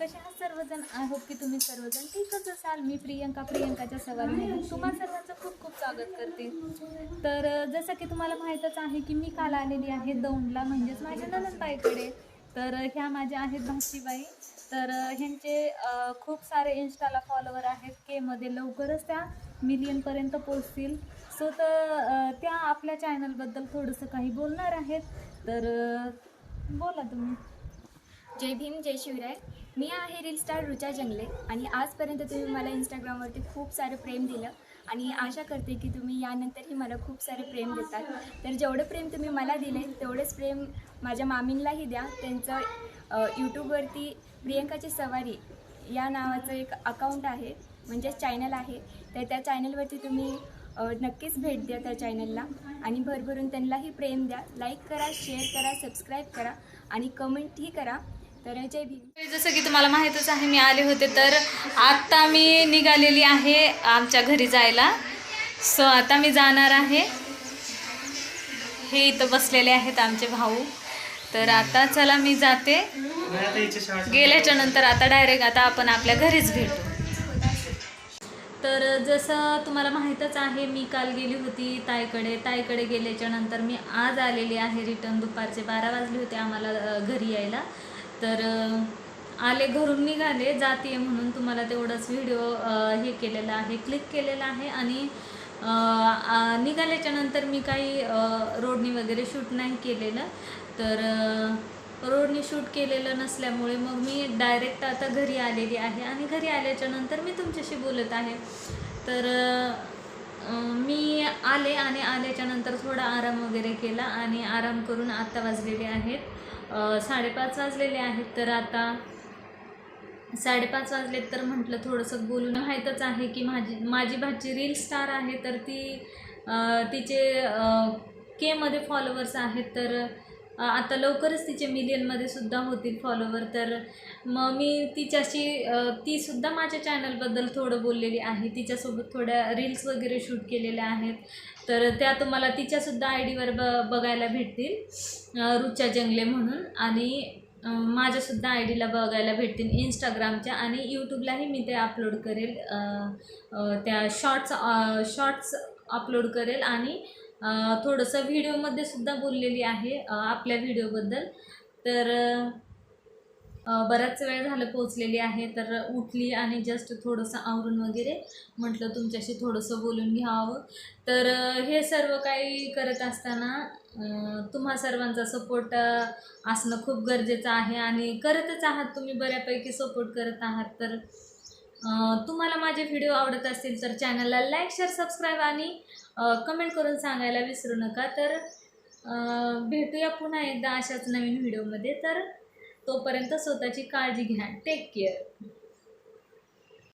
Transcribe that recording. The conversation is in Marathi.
कसे आहात सर्वजण आय होप की तुम्ही सर्वजण? ठीकच असाल. मी प्रियंका प्रियंकाच्या सवारीमध्ये तुम्हा सर्वांचं खूप खूप स्वागत करते. तर जसं की तुम्हाला माहीतच आहे की मी काल आलेली आहे दौंडला म्हणजेच माझ्या ननंदबाईकडे तर ह्या माझ्या आहेत भाचीबाई. तर ह्यांचे खूप सारे इन्स्टाला फॉलोवर आहेत. केमध्ये लवकरच त्या मिलियनपर्यंत पोचतील सो तर त्या आपल्या चॅनलबद्दल थोडंसं काही बोलणार आहेत. तर बोला तुम्ही. जय भीम जय शिवराय. मी आहे रील स्टार रुचा जंगले आणि आजपर्यंत तुम्ही मला इंस्टाग्रामवरती खूप सारं प्रेम दिलं आणि आशा करते की तुम्ही यानंतरही मला खूप सारे प्रेम देतात. तर जेवढं प्रेम तुम्ही मला दिले तेवढंच प्रेम माझ्या मामींलाही द्या. त्यांचं यूट्यूबवरती प्रियंकाची सवारी या नावाचं एक अकाउंट आहे म्हणजेच चॅनल आहे. तर त्या चॅनलवरती तुम्ही नक्कीच भेट द्या त्या चॅनलला आणि भरभरून त्यांनाही प्रेम द्या. लाईक करा शेअर करा सबस्क्राईब करा आणि कमेंटही करा. तर जय भीम. जसं की तुम्हाला माहीतच आहे मी आले होते तर आत्ता मी निघालेली आहे आमच्या घरी जायला. सो आता मी जाणार आहे. हे इथं बसलेले आहेत आमचे भाऊ. तर आता चला मी जाते. गेल्याच्यानंतर आता डायरेक्ट आता आपण आपल्या घरीच भेटू. तर जसं तुम्हाला माहीतच आहे मी काल गेली होती ताईकडे. ताईकडे गेल्याच्यानंतर मी आज आलेली आहे रिटर्न दुपारचे बारा वाजले होते आम्हाला घरी यायला. तर आले घरून निघाले जाते म्हणून तुम्हाला तेवढाच व्हिडिओ हे केलेला आहे क्लिक केलेला आहे आणि निघाल्याच्या नंतर मी काही रोडनी वगैरे शूट नाही केलेलं. तर रोडनी शूट केलेलं नसल्यामुळे मग मी डायरेक्ट आता घरी आलेली आहे आणि घरी आल्याच्यानंतर मी तुमच्याशी बोलत आहे. तर मी आले आणि आल्याच्यानंतर थोडा आराम वगैरे केला आणि आराम करून आत्ता वाजलेले आहेत. साडेपाच वाजलेले आहेत तर आता साडेपाच वाजलेत तर म्हटलं थोडंसं बोलून माहीतच आहे की माझी माझी भाची रील स्टार आहे तर ती तिचे केमध्ये फॉलोवर्स आहेत तर आता लवकरच तिचे मिलियनमध्ये सुद्धा होतील फॉलोवर तर मग मी तिच्याशी तीसुद्धा माझ्या चॅनलबद्दल थोडं बोललेली आहे. तिच्यासोबत थोड्या रील्स वगैरे शूट केलेल्या आहेत. तर त्या तुम्हाला तिच्यासुद्धा आय डीवर ब बघायला भेटतील अ, जंगले म्हणून. आणि माझ्यासुद्धा आय डीला बघायला भेटतील इंस्टाग्रामच्या. आणि यूट्यूबलाही मी ते अपलोड करेल त्या शॉर्ट्स शॉर्ट्स अपलोड करेल. आणि थोडंसं व्हिडिओमध्ये सुद्धा बोललेली आहे आपल्या व्हिडिओबद्दल. तर बराच वेळ झालं पोचलेली आहे तर उठली आणि जस्ट थोडंसं आवरून वगैरे म्हटलं तुमच्याशी थोडंसं बोलून घ्यावं. तर हे सर्व काही करत असताना तुम्हा सर्वांचा सपोर्ट असणं खूप गरजेचं आहे आणि करतच आहात तुम्ही बऱ्यापैकी सपोर्ट करत आहात. तर तुम्हाला माझे व्हिडिओ आवडत असतील तर चॅनलला लाईक शेअर सबस्क्राईब आणि कमेंट करून सांगायला विसरू नका. तर भेटूया पुन्हा एकदा अशाच नवीन व्हिडिओमध्ये तर तोपर्यंत स्वतःची काळजी घ्या. Take care